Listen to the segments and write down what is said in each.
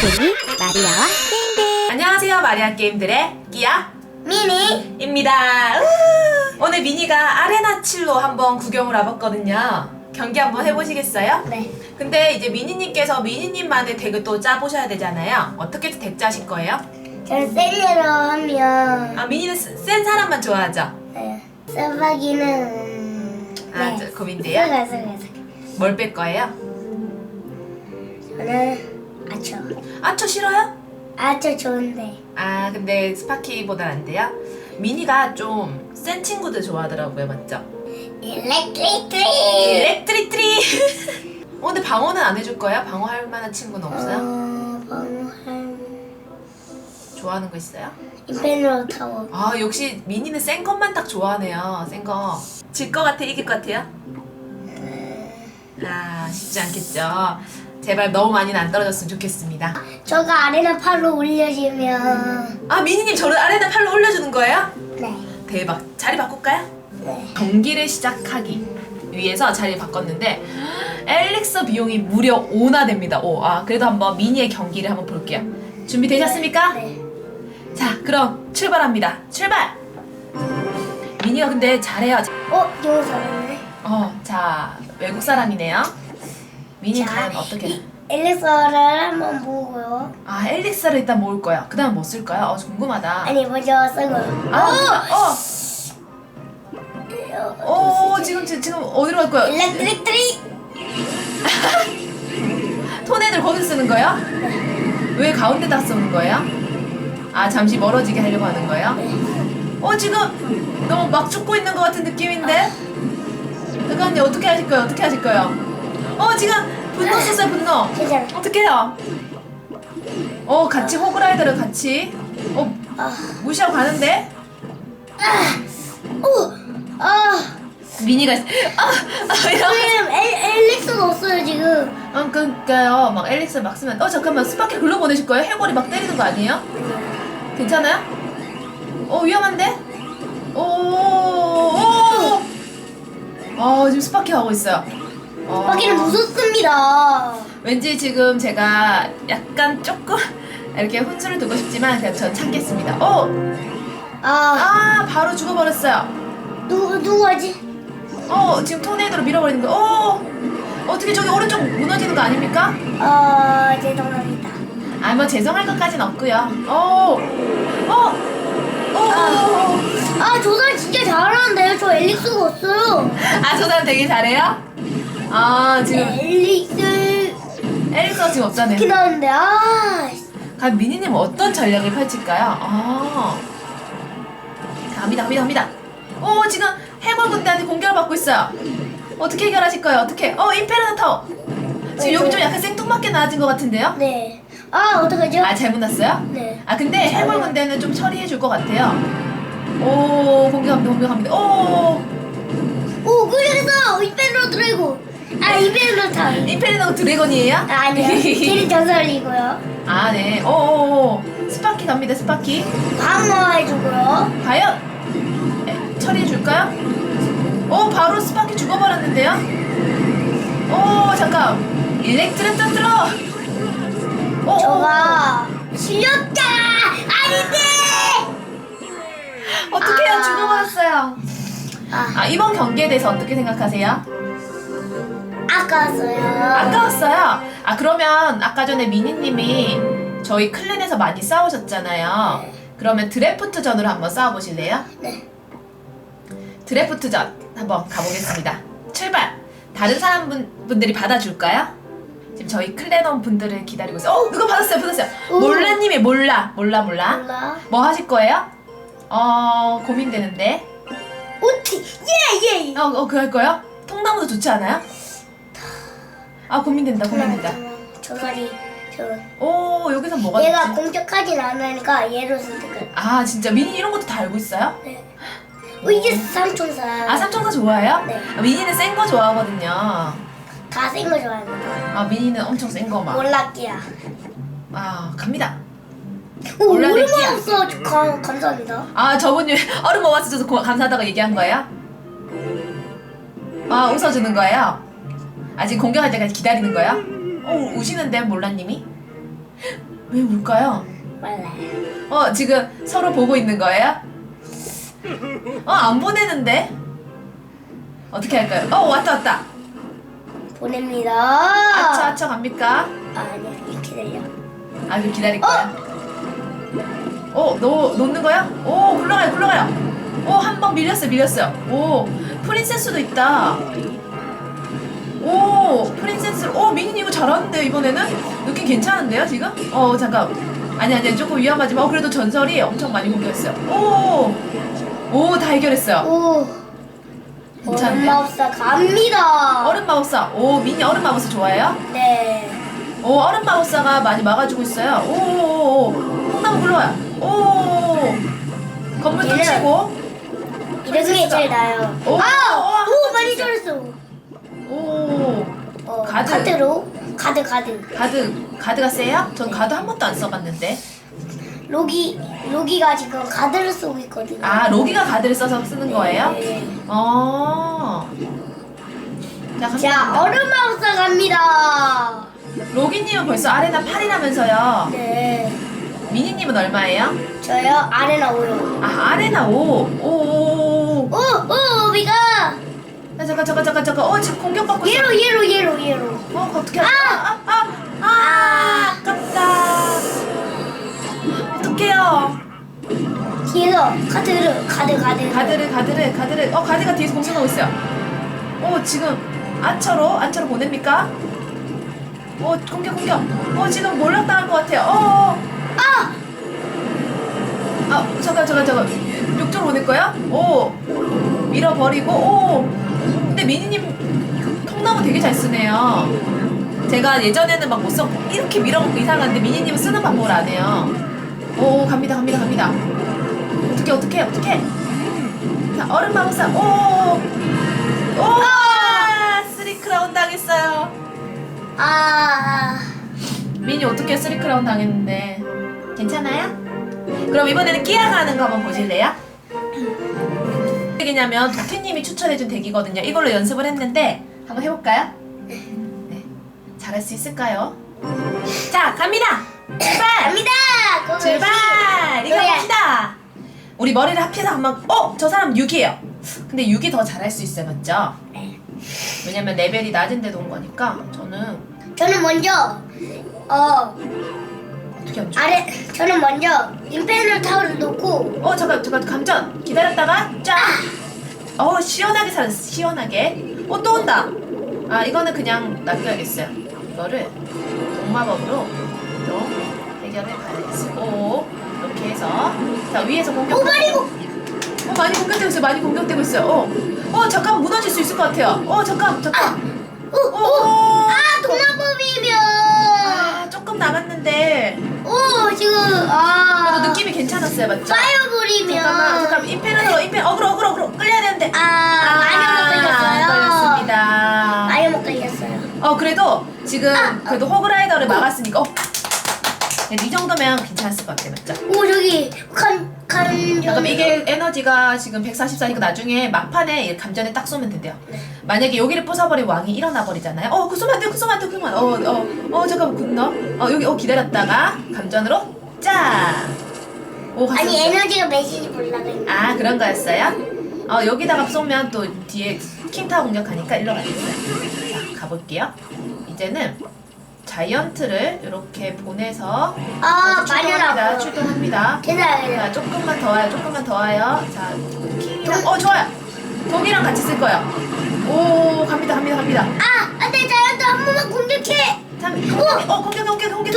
게임들이 마리아와 게임들 안녕하세요 마리아 게임들의 끼야 미니 입니다. 우! 오늘 미니가 아레나 7로 한번 구경을 와봤거든요. 경기 한번 해보시겠어요? 네 근데 이제 미니님께서 미니님만의 덱을 또 짜보셔야 되잖아요. 어떻게 덱 짜실 거예요? 저는 셀리로 하면 아 미니는 센- 센 사람만 좋아하죠? 네 써박이는 아, 저 고민돼요? 쓰가 쓰가 쓰가 뭘 뺄 거예요? 저는 아초 아초 싫어요? 아초 좋은데 아 근데 스파키보단 안 돼요? 미니가 좀 센 친구들 좋아하더라고요 맞죠? 일렉트리트리 일렉트리트리 어 근데 방어는 안 해줄 거예요? 방어할 만한 친구는 없어요? 어 방한 좋아하는 거 있어요? 인펜으로 타워 아 역시 미니는 센 것만 딱 좋아하네요 센 거. 질 것 같아 이길 것 같아요? 아 쉽지 않겠죠 제발 너무 많이는 안 떨어졌으면 좋겠습니다 저가 아레나 8로 올려지면 아 미니님 저를 아레나 팔로 올려주는 거예요? 네 대박 자리 바꿀까요? 네. 경기를 시작하기 위해서 자리를 바꿨는데 엘릭서 비용이 무려 5나 됩니다 5. 아 그래도 한번 미니의 경기를 한번 볼게요 준비되셨습니까? 네. 자 그럼 출발합니다 출발 미니가 근데 잘해요 어? 영어 잘하네 어, 자 외국 사람이네요. 미니 자, 과연 어떻게? 이 엘리서를 한번 보고요 아, 엘릭스를 일단 모을 거야. 그다음 뭐 쓸까요? 어, 궁금하다. 아니 먼저 쓰고 아, 어, 어, 지금 지- 지금 어디로 갈 거야? 일렉트리트리 톤헤드를 거기서 쓰는 거예요? 왜 가운데다 쓰는 거예요? 아, 잠시 멀어지게 하려고 하는 거예요? 어, 지금 너무 막 죽고 있는 것 같은 느낌인데? 잠깐만요, 어떻게 하실 거예요? 어떻게 하실 거예요? 어, 지금 분노 썼어요, 분노. 제자 어떡해요? 어 같이 호그라이더를 같이 어 아, 무시하고 가는데 오, 아, 미니가 아, 아 이러면서 지금 엘, 엘릭스가 없어요 지금. 어 그니까요 막 앨리스 막 쓰면 어 잠깐만 스파키 글로 보내실 거예요? 해골이 막 때리는 거 아니에요? 괜찮아요? 어 위험한데? 오오 어 지금 스파키 하고 있어요 어, 바퀴는 무섭습니다. 왠지 지금 제가 약간 조금 이렇게 혼수를 두고 싶지만 그냥 전 참겠습니다 어! 아, 아 바로 죽어버렸어요 누구 누구 하지? 어 지금 토네이도로 밀어버리는 거예요 어 어떻게 저기 오른쪽 무너지는 거 아닙니까? 어, 죄송합니다. 아 뭐 죄송할 것까진 없고요 어, 어, 어, 아, 저 사람 진짜 잘하는데요. 저 엘릭스가 없어요. 아저 사람 되게 잘해요? 아 지금 엘릭스 에릭스가 지금 없잖아요 이렇게 나오는데 아, 과연 미니님 어떤 전략을 펼칠까요? 아 갑니다 갑니다 갑니다 오 지금 해골 군대한테 공격을 받고 있어요 어떻게 해결하실 거예요? 어떻게 어 임페르노 타워 지금 여기 좀 약간 생뚱맞게 나아진 것 같은데요? 네. 아, 어떡하죠? 아 잘못 났어요? 네. 아 근데 해골 군대는 좀 처리해 줄 것 같아요. 오 공격합니다 공격합니다. 오 오, 그래서 이펜으로 드래 고. 아, 이펜으로 타. 임페리노 드래곤이에요? 아, 아니요. 걔는 전설이고요. 아 네. 오오오 스파키 갑니다 스파키. 방어해주고요. 과연 에, 처리해 줄까요? 오 바로 스파키 죽어버렸는데요? 오 잠깐 일렉트레 터뜨러. 오, 오, 저가 실력자 아닌데. 어떡해요 아. 죽어버렸어요. 아, 아 이번 경기에 대해서 어떻게 생각하세요? 아까웠어요. 아까웠어요. 아 그러면 아까 전에 미니님이 저희 클랜에서 많이 싸우셨잖아요. 그러면 드래프트 전으로 한번 싸워보실래요? 네. 드래프트 전 한번 가보겠습니다. 출발. 다른 사람 분, 분들이 받아줄까요? 지금 저희 클랜원 분들을 기다리고 있어요. 어 누가 받았어요? 받았어요. 오. 몰라님이 몰라 몰라 몰라. 몰라. 뭐 하실 거예요? 어 고민되는데. 오티 예 예. 어, 어 그거 할 거예요? 통나무도 좋지 않아요? 아 고민된다 고민된다. 저 말이 저 오 여기서 뭐가 얘가 좋지? 공격하진 않으니까 얘로 선택을. 아 진짜 미니 이런 것도 다 알고 있어요? 네. 어, 이게 삼총사. 아 삼총사 좋아해요? 네. 아, 미니는 센 거 좋아하거든요. 다센 거 좋아합니다. 아 미니는 엄청 센 거 막. 몰락기야. 아 갑니다. 오 몰락기야. 얼마 없어. 감 감사합니다. 아 저분이 얼음 줘서 고- 감사하다고 얘기한 거예요? 아 웃어주는 거예요? 아직 공격할 때까지 기다리는 거예요? 어 우시는데 몰라님이? 왜 울까요? 몰라요. 어 지금 서로 보고 있는 거예요? 어 안 보내는데? 어떻게 할까요? 어 왔다 왔다. 보냅니다. 아차 아차 갑니까? 아, 아니야 이렇게 들려. 아 그럼 기다릴 거야. 어, 너 놓는 거야? 오, 굴러가요, 굴러가요. 오, 한 번 밀렸어요, 밀렸어요. 오, 프린세스도 있다. 오, 프린세스. 오, 미니님 이거 잘하는데 이번에는 느낌 괜찮은데요, 지금? 어, 잠깐. 아니 아니 조금 위험하지만 어, 그래도 전설이 엄청 많이 공격했어요. 오, 오, 다 해결했어요. 오. 괜찮은데? 얼마없사 갑니다. 얼음 마법사. 오, 미니 얼음 마법사 좋아해요? 네. 오, 얼음 마법사가 많이 막아주고 있어요. 오, 오, 오. 콩나무 굴러와요. 오, 건물 또 얘는- 치고. 이런 게 제일 나요. 오, 아, 오, 오많 어, 가드. 가드로 가드 가드. 가드, 가드가 세요? 전 가드 한 번도 안 써봤는데. 로기 로기가 지금 가드를 쓰고 있거든요. 아, 로기가 가드를 써서 쓰는 거예요? 네. 어. 자, 갑니다. 자, 얼음마우스 갑니다. 로기님은 벌써 아레나 8이라면서요. 네. 미니님은 얼마예요? 저요 아레나 오요. 아, 아레나 5. 오, 오, 오. 오, 오, 오비가 아, 잠깐, 잠깐, 잠깐, 잠깐. 어, 지금 공격받고 있어. 예로 예로 예로 예로. 어, 어떻게 할까? 아, 아, 아, 아, 아깝다. 어떡해요. 뒤에서 가드를 가드 가드. 가드를, 가드를, 가드를. 어, 가드가 뒤에서 공격하고 있어요. 어, 지금 안처로, 안처로 보냅니까? 어, 공격, 공격. 어, 지금 몰락당할 것 같아요. 어, 어. 아, 아, 잠깐, 잠깐, 잠깐. 욕조로 보낼 거야? 오, 밀어버리고, 오. 근데 미니님 통나무 되게 잘 쓰네요. 제가 예전에는 막못 써, 이렇게 밀어먹고 이상한데 미니님은 쓰는 방법을 안 해요. 오, 갑니다, 갑니다, 갑니다. 어떻게, 어떻게, 어떻게. 자, 얼음 마법사, 오. 오, 아, 쓰리 크라운 당했어요. 아, 미니 어떻게 쓰리 크라운 당했는데. 괜찮아요? 그럼 이번에는 끼아가 하는 거 한번 보실래요? 덱이냐면 도티님이 추천해준 덱이거든요. 이걸로 연습을 했는데 한번 해볼까요? 네. 잘할 수 있을까요? 자, 갑니다! 출발! 갑니다. 출발! 이거. 갑시다! 우리 머리를 합해서 한번, 어! 저 사람 6이에요. 근데 6이 더 잘할 수 있어요, 맞죠? 네. 왜냐면 레벨이 낮은 데도 온 거니까 저는 저는 먼저 어 어떻게 하면 좋아? 아래 저는 먼저 인페르노 타워를 놓고 어 잠깐 잠깐 감전 기다렸다가 쫙. 어 시원하게 살았어 시원하게. 어 또 온다. 아 이거는 그냥 낚여야겠어요. 이거를 동마법으로 좀 해결해 봐야겠어요. 오 이렇게 해서 자 위에서 공격. 오 마리고 어 많이 공격되고 있어요. 많이 공격되고 있어요. 어, 어 잠깐 무너질 수 있을 것 같아요. 어 잠깐 잠깐. 오오 아 동마법이 괜찮았어요, 맞죠? 파이어볼이면 잠깐만 잠깐 인페르노 인페 어그로 어그로 어그로 끌려야 되는데. 아 많이 못 걸렸어요 걸렸습니다. 많이 못 걸렸어요 어 그래도 지금 그래도 호그라이더를 막았으니까 어. 이 정도면 괜찮았을 것 같아 맞죠? 오 저기 칸칸 잠깐 이게 에너지가 지금 144니까 나중에 막판에 이 감전에 딱 쏘면 된대요. 만약에 여기를 부숴버리면 왕이 일어나 버리잖아요. 어, 그 쏘면 안 돼, 그 쏘면 안 돼, 그 돼. 어, 어, 어, 잠깐만, 군너. 어, 여기, 어, 기다렸다가 감전으로 짜. 오, 갔어, 아니. 에너지가 몇인지 있네 아, 그런 거였어요? 어, 여기다가 쏘면 또 뒤에 킹타워 공격하니까 일로 가겠어요. 자, 가볼게요. 이제는 자이언트를 이렇게 보내서 아 출동합니다. 마녀라고 출동합니다. 괜찮아요 자, 조금만 더 와요. 조금만 더 와요. 자, 킹이랑 어 좋아요. 독이랑 같이 쓸 거예요. 오, 갑니다, 갑니다, 갑니다. 아 안돼 자연도 한 번만 공격해 자, 공격, 어 공격, 공격, 공격.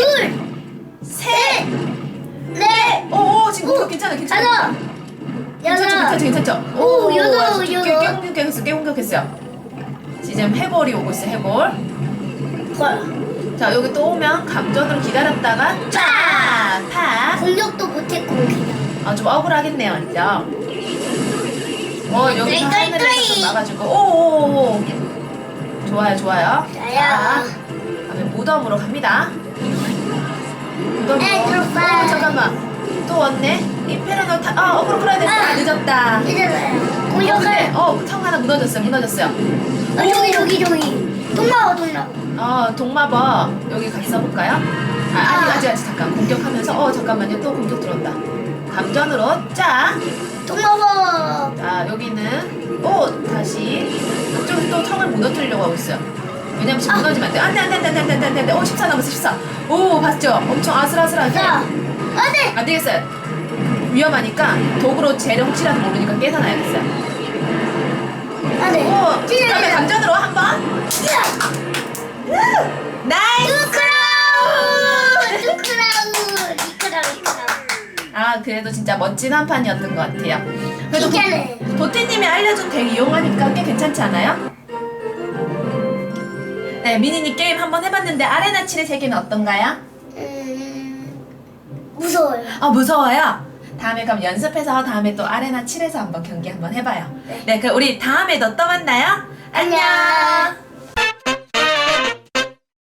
괜찮아, 괜찮죠, 괜찮죠, 괜찮죠. 오, 여덟, 아주 여덟. 공격했어, 꽤 공격했어요. 지금 해골이 오고 있어, 해골. 걸 자, 여기 또 오면 감전으로 기다렸다가 쫙, 팍. 공격도 못했고 그냥 아, 좀 억울하겠네요, 완전. 어, 여기서 뚜이, 하늘에서 뚜이, 좀 뚜이. 막아주고, 오오오. 좋아요, 좋아요. 자야. 다음에 무덤으로 갑니다. 무덤으로. 네, 들어봐. 어, 잠깐만. 또 왔네? 인페르노 타, 아, 어그로 끌어야 돼. 아, 아. 늦었다. 이제는 어, 근데, 어, 성 하나 무너졌어요, 무너졌어요. 아, 저기 저기 저기 동나와 동나와 어, 동마법. 여기 같이 써볼까요? 아, 아직, 아직, 아직. 잠깐 공격하면서 어 잠깐만요 또 공격 들어온다 감전으로 자, 동마법. 자 여기는 오 다시 이쪽에서 또 청을 무너뜨리려고 하고 있어요 왜냐면 지금 무너지면 안돼 안돼 안돼 안돼 안돼 안돼 안돼 오14 남았어 14오 봤죠 엄청 아슬아슬하게 자, 안돼. 안 되겠어요 위험하니까 도구로 쟤를 혹시라도 모르니까 깨서놔야겠어요 안돼. 오 그다음에 감전으로 한 번 나이스 크라운. 크라운. 크라운. 크라운. 아 그래도 진짜 멋진 한 판이었던 것 같아요. 그래도 진짜네. 도- 도태님이 알려준 덱 이용하니까 꽤 괜찮지 않아요? 네 미니니 게임 한번 해봤는데 아레나 7의 세계는 어떤가요? 음, 무서워요. 아 무서워요. 다음에 그럼 연습해서 다음에 또 아레나 7에서 한번 경기 한번 해봐요. 네 그럼 우리 다음에도 또 만나요. 안녕. 안녕.